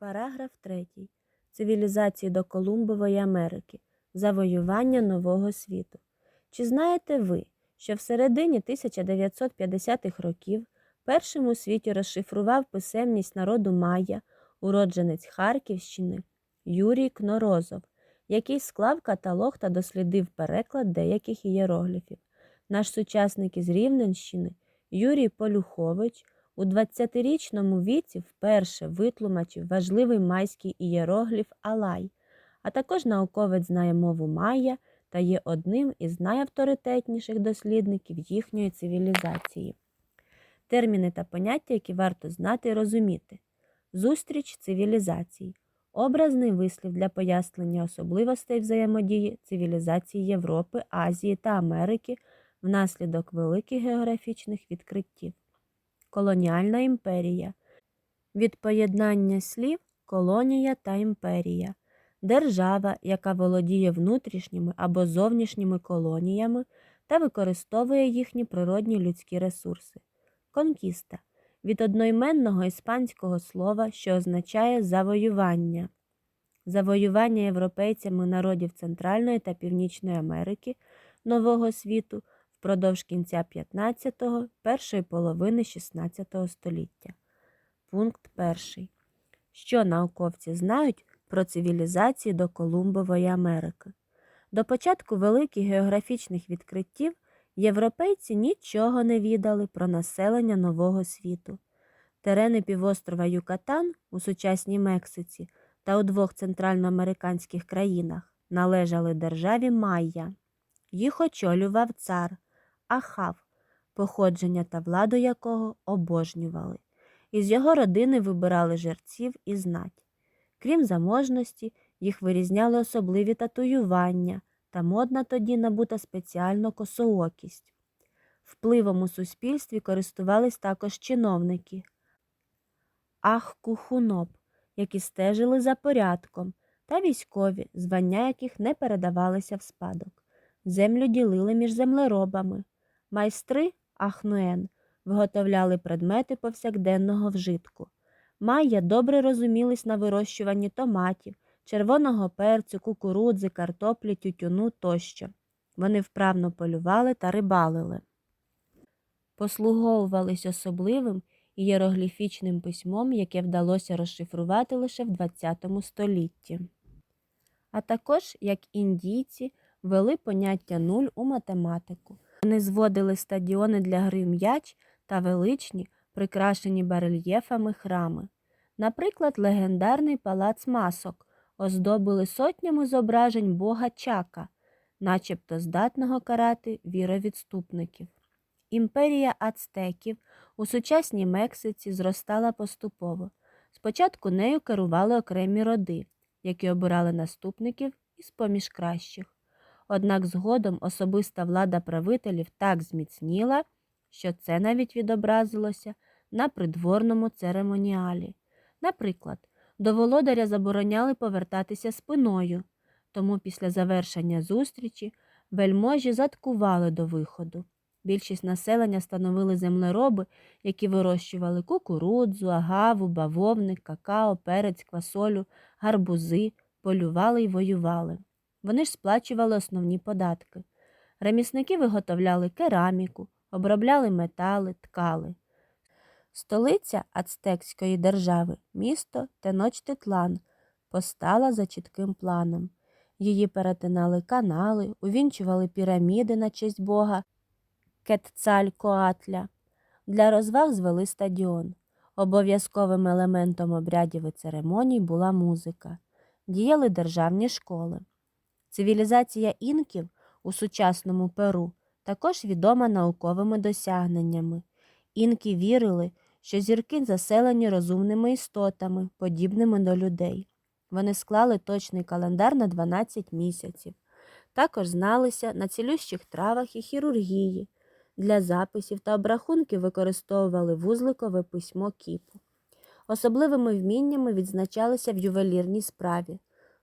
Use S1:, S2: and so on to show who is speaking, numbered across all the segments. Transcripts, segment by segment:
S1: Параграф 3. Цивілізації до Колумбової Америки. Завоювання Нового світу. Чи знаєте ви, що в середині 1950-х років першим у світі розшифрував писемність народу Майя, уродженець Харківщини Юрій Кнорозов, який склав каталог та дослідив переклад деяких ієрогліфів. Наш сучасник із Рівненщини Юрій Полюхович у 20-річному віці вперше витлумачив важливий майський ієрогліф Алай, а також науковець знає мову майя та є одним із найавторитетніших дослідників їхньої цивілізації. Терміни та поняття, які варто знати і розуміти. Зустріч цивілізацій. Образний вислів для пояснення особливостей взаємодії цивілізацій Європи, Азії та Америки внаслідок великих географічних відкриттів. Колоніальна імперія. Від поєднання слів колонія та імперія. Держава, яка володіє внутрішніми або зовнішніми колоніями та використовує їхні природні людські ресурси. Конкіста від одноіменного іспанського слова, що означає завоювання. Завоювання європейцями народів Центральної та Північної Америки Нового світу впродовж кінця 15-го, першої половини 16 століття. Пункт 1. Що науковці знають про цивілізації до Колумбової Америки? До початку великих географічних відкриттів європейці нічого не відали про населення Нового світу. Терени півострова Юкатан у сучасній Мексиці та у двох центральноамериканських країнах належали державі Майя. Їх очолював цар Ахав, походження та владу якого обожнювали. Із його родини вибирали жерців і знать. Крім заможності, їх вирізняли особливі татуювання та модна тоді набута спеціально косоокість. Впливом у суспільстві користувались також чиновники Ахкухуноб, які стежили за порядком, та військові, звання яких не передавалися в спадок. Землю ділили між землеробами. Майстри Ахнуен виготовляли предмети повсякденного вжитку. Майя добре розумілись на вирощуванні томатів, червоного перцю, кукурудзи, картоплі, тютюну тощо. Вони вправно полювали та рибалили. Послуговувались особливим ієрогліфічним письмом, яке вдалося розшифрувати лише в ХХ столітті. А також, як індійці, ввели поняття нуль у математику. Вони зводили стадіони для гри м'яч та величні, прикрашені барельєфами храми. Наприклад, легендарний палац масок оздобили сотнями зображень бога Чака, начебто здатного карати віровідступників. Імперія ацтеків у сучасній Мексиці зростала поступово. Спочатку нею керували окремі роди, які обирали наступників із поміж кращих. Однак згодом особиста влада правителів так зміцніла, що це навіть відобразилося на придворному церемоніалі. Наприклад, до володаря забороняли повертатися спиною, тому після завершення зустрічі вельможі заткували до виходу. Більшість населення становили землероби, які вирощували кукурудзу, агаву, бавовник, какао, перець, квасолю, гарбузи, полювали й воювали. Вони ж сплачували основні податки. Ремісники виготовляли кераміку, обробляли метали, ткали. Столиця Ацтекської держави, місто Теночтитлан, постала за чітким планом. Її перетинали канали, увінчували піраміди на честь Бога Кетцалькоатля. Для розваг звели стадіон. Обов'язковим елементом обрядів і церемоній була музика. Діяли державні школи. Цивілізація інків у сучасному Перу також відома науковими досягненнями. Інки вірили, що зірки заселені розумними істотами, подібними до людей. Вони склали точний календар на 12 місяців. Також зналися на цілющих травах і хірургії. Для записів та обрахунків використовували вузликове письмо кіпу. Особливими вміннями відзначалися в ювелірній справі.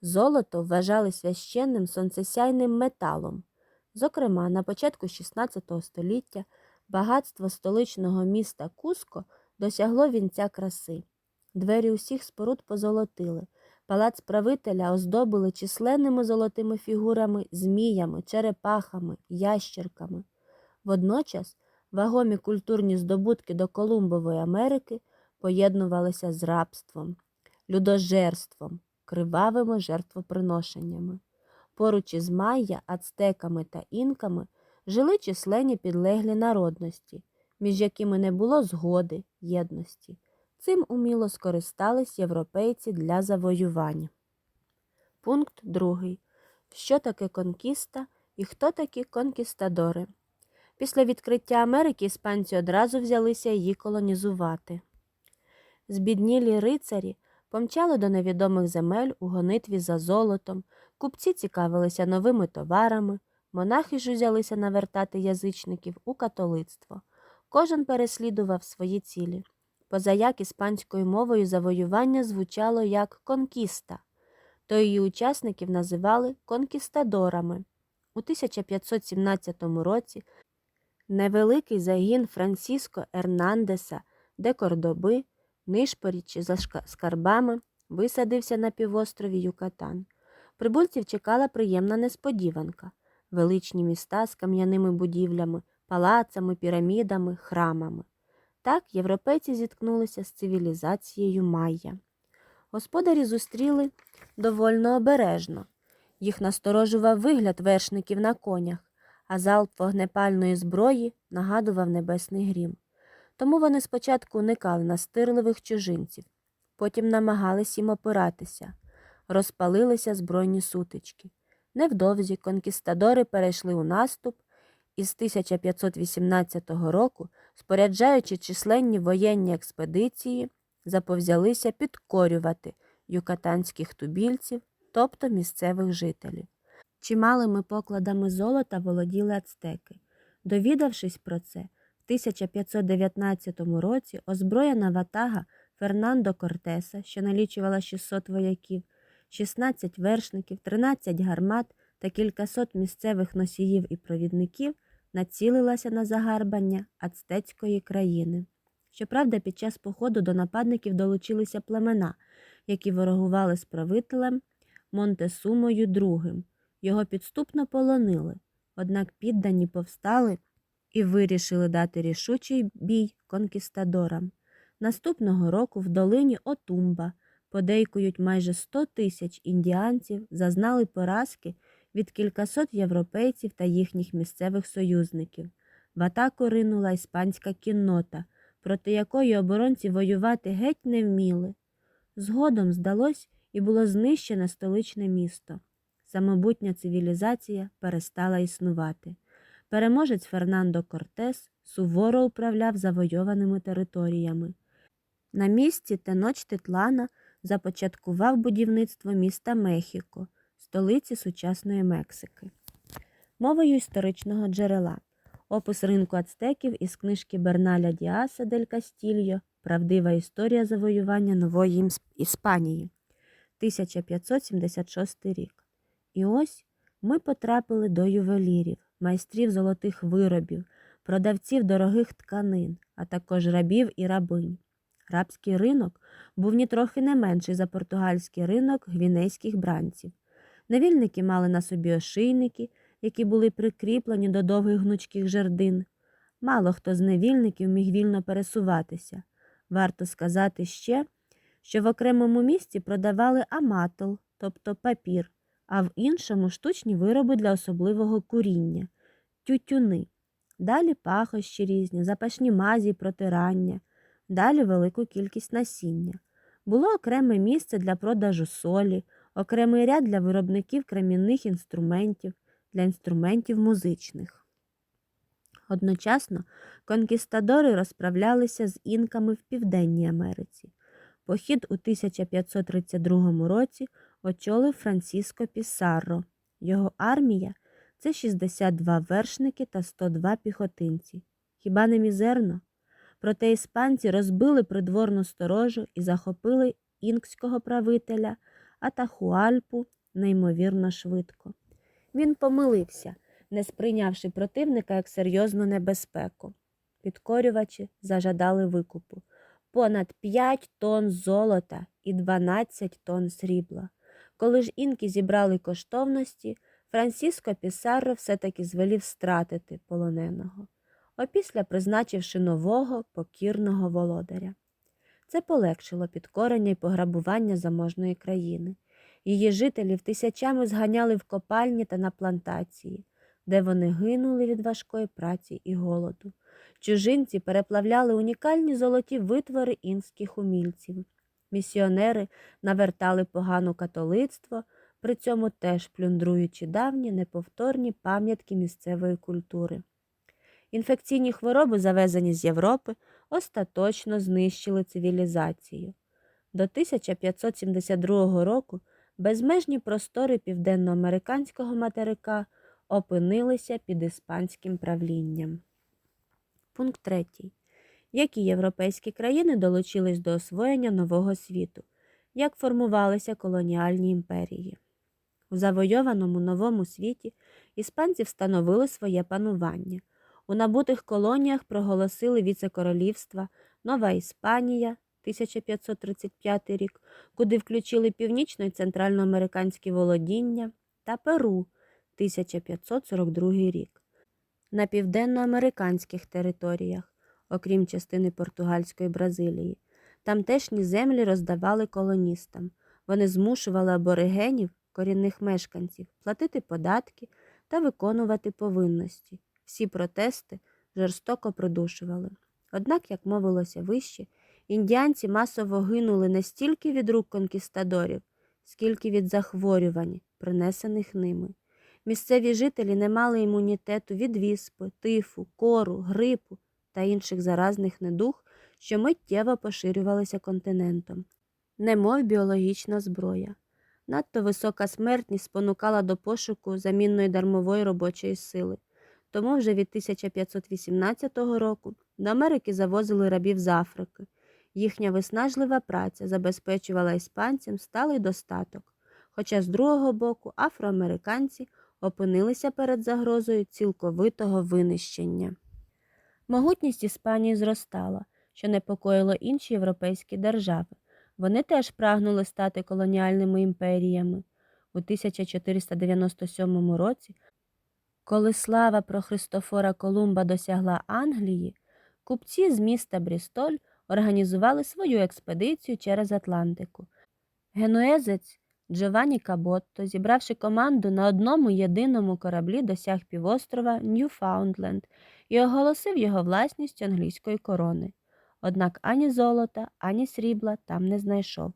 S1: Золото вважали священним сонцесяйним металом. Зокрема, на початку XVI століття багатство столичного міста Куско досягло вінця краси. Двері усіх споруд позолотили. Палац правителя оздобили численними золотими фігурами, зміями, черепахами, ящерками. Водночас вагомі культурні здобутки до Колумбової Америки поєднувалися з рабством, людожерством, кривавими жертвоприношеннями. Поруч із майя, ацтеками та інками жили численні підлеглі народності, між якими не було згоди, єдності. Цим уміло скористались європейці для завоювання. Пункт 2. Що таке конкіста і хто такі конкістадори? Після відкриття Америки іспанці одразу взялися її колонізувати. Збіднілі рицарі помчали до невідомих земель у гонитві за золотом, купці цікавилися новими товарами, монахи ж узялися навертати язичників у католицтво. Кожен переслідував свої цілі. Позаяк іспанською мовою завоювання звучало як конкіста, то її учасників називали конкістадорами. У 1517 році невеликий загін Франсіско Ернандеса де Кордоби, нишпорячи за скарбами, висадився на півострові Юкатан. Прибульців чекала приємна несподіванка величні міста з кам'яними будівлями, палацами, пірамідами, храмами. Так європейці зіткнулися з цивілізацією майя. Господарі зустріли довольно обережно. Їх насторожував вигляд вершників на конях, а залп вогнепальної зброї нагадував небесний грім. Тому вони спочатку уникали настирливих чужинців, потім намагались їм опиратися, розпалилися збройні сутички. Невдовзі конкістадори перейшли у наступ і з 1518 року, споряджаючи численні воєнні експедиції, заповзялися підкорювати юкатанських тубільців, тобто місцевих жителів. Чималими покладами золота володіли ацтеки. Довідавшись про це, 1519 році озброєна ватага Фернандо Кортеса, що налічувала 600 вояків, 16 вершників, 13 гармат та кількасот місцевих носіїв і провідників націлилася на загарбання ацтецької країни. Щоправда, під час походу до нападників долучилися племена, які ворогували з правителем Монтесумою II. Його підступно полонили, однак піддані повстали і вирішили дати рішучий бій конкістадорам. Наступного року в долині Отумба подейкують майже 100 тисяч індіанців зазнали поразки від кількасот європейців та їхніх місцевих союзників. В атаку ринула іспанська кіннота, проти якої оборонці воювати геть не вміли. Згодом здалось і було знищене столичне місто. Самобутня цивілізація перестала існувати. Переможець Фернандо Кортес суворо управляв завойованими територіями. На місці Теночтитлана започаткував будівництво міста Мехіко, столиці сучасної Мексики. Мовою історичного джерела. Опис ринку ацтеків із книжки Берналя Діаса дель Кастільо Правдива історія завоювання нової Іспанії 1576 рік. І ось ми потрапили до ювелірів, майстрів золотих виробів, продавців дорогих тканин, а також рабів і рабинь. Рабський ринок був нітрохи не менший за португальський ринок гвінейських бранців. Невільники мали на собі ошийники, які були прикріплені до довгих гнучких жердин. Мало хто з невільників міг вільно пересуватися. Варто сказати ще, що в окремому місці продавали аматл, тобто папір, а в іншому штучні вироби для особливого куріння тютюни. Далі пахощі різні, запашні мазі, й протирання, далі велику кількість насіння. Було окреме місце для продажу солі, окремий ряд для виробників кремінних інструментів, для інструментів музичних. Одночасно конкістадори розправлялися з інками в Південній Америці. Похід у 1532 році очолив Франциско Пісарро. Його армія це 62 вершники та 102 піхотинці. Хіба не мізерно? Проте іспанці розбили придворну сторожу і захопили інкського правителя Атахуальпу неймовірно швидко. Він помилився, не сприйнявши противника як серйозну небезпеку. Підкорювачі зажадали викупу. понад 5 тонн золота і 12 тонн срібла. Коли ж інки зібрали коштовності, Франсіско Пісарро все-таки звелів стратити полоненого, опісля призначивши нового покірного володаря. Це полегшило підкорення і пограбування заможної країни. Її жителів тисячами зганяли в копальні та на плантації, де вони гинули від важкої праці і голоду. Чужинці переплавляли унікальні золоті витвори інських умільців. Місіонери навертали погану католицтво, при цьому теж плюндруючи давні неповторні пам'ятки місцевої культури. Інфекційні хвороби, завезені з Європи, остаточно знищили цивілізацію. До 1572 року безмежні простори південноамериканського материка опинилися під іспанським правлінням. Пункт 3. Які європейські країни долучились до освоєння нового світу? Як формувалися колоніальні імперії? У завойованому новому світі іспанці встановили своє панування. У набутих колоніях проголосили віце-королівства Нова Іспанія 1535 рік, куди включили північно і центральноамериканські володіння та Перу 1542 рік. На південноамериканських територіях, окрім частини португальської Бразилії, тамтешні землі роздавали колоністам. Вони змушували аборигенів, корінних мешканців, платити податки та виконувати повинності. Всі протести жорстоко придушували. Однак, як мовилося вище, індіанці масово гинули не стільки від рук конкістадорів, скільки від захворювань, принесених ними. Місцеві жителі не мали імунітету від віспи, тифу, кору, грипу та інших заразних недуг, що миттєво поширювалися континентом, немов біологічна зброя. Надто висока смертність спонукала до пошуку замінної дармової робочої сили. Тому вже від 1518 року до Америки завозили рабів з Африки. Їхня виснажлива праця забезпечувала іспанцям сталий достаток. Хоча з другого боку афроамериканці опинилися перед загрозою цілковитого винищення. Могутність Іспанії зростала, що непокоїло інші європейські держави. Вони теж прагнули стати колоніальними імперіями. У 1497 році, коли слава про Христофора Колумба досягла Англії, купці з міста Брістоль організували свою експедицію через Атлантику. Генуезець Джованні Каботто, зібравши команду на одному єдиному кораблі, досяг півострова Ньюфаундленд і оголосив його власністю англійської корони. Однак ані золота, ані срібла там не знайшов.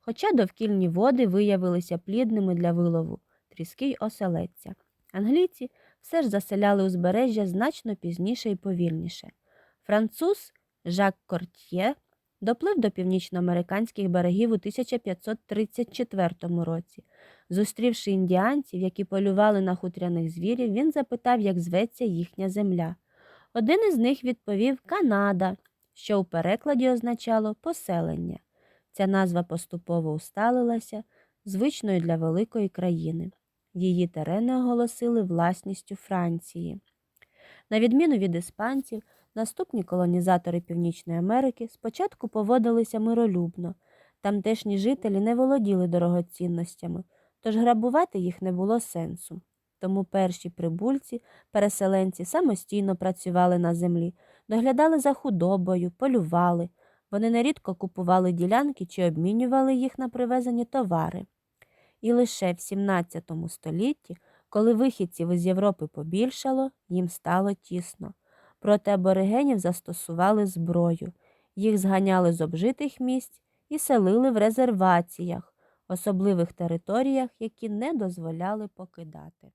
S1: Хоча довкільні води виявилися плідними для вилову, тріски й оселедця. Англійці все ж заселяли узбережжя значно пізніше і повільніше. Француз Жак Кортьє доплив до північноамериканських берегів у 1534 році. Зустрівши індіанців, які полювали на хутряних звірів, він запитав, як зветься їхня земля. Один із них відповів Канада, що у перекладі означало поселення. Ця назва поступово усталилася, звичною для великої країни. Її терени оголосили власністю Франції. На відміну від іспанців, наступні колонізатори Північної Америки спочатку поводилися миролюбно. Тамтешні жителі не володіли дорогоцінностями, тож грабувати їх не було сенсу. Тому перші прибульці, переселенці самостійно працювали на землі, доглядали за худобою, полювали. Вони нерідко купували ділянки чи обмінювали їх на привезені товари. І лише в 17 столітті, коли вихідців із Європи побільшало, їм стало тісно. Проти аборигенів застосували зброю, їх зганяли з обжитих місць і селили в резерваціях, особливих територіях, які не дозволяли покидати.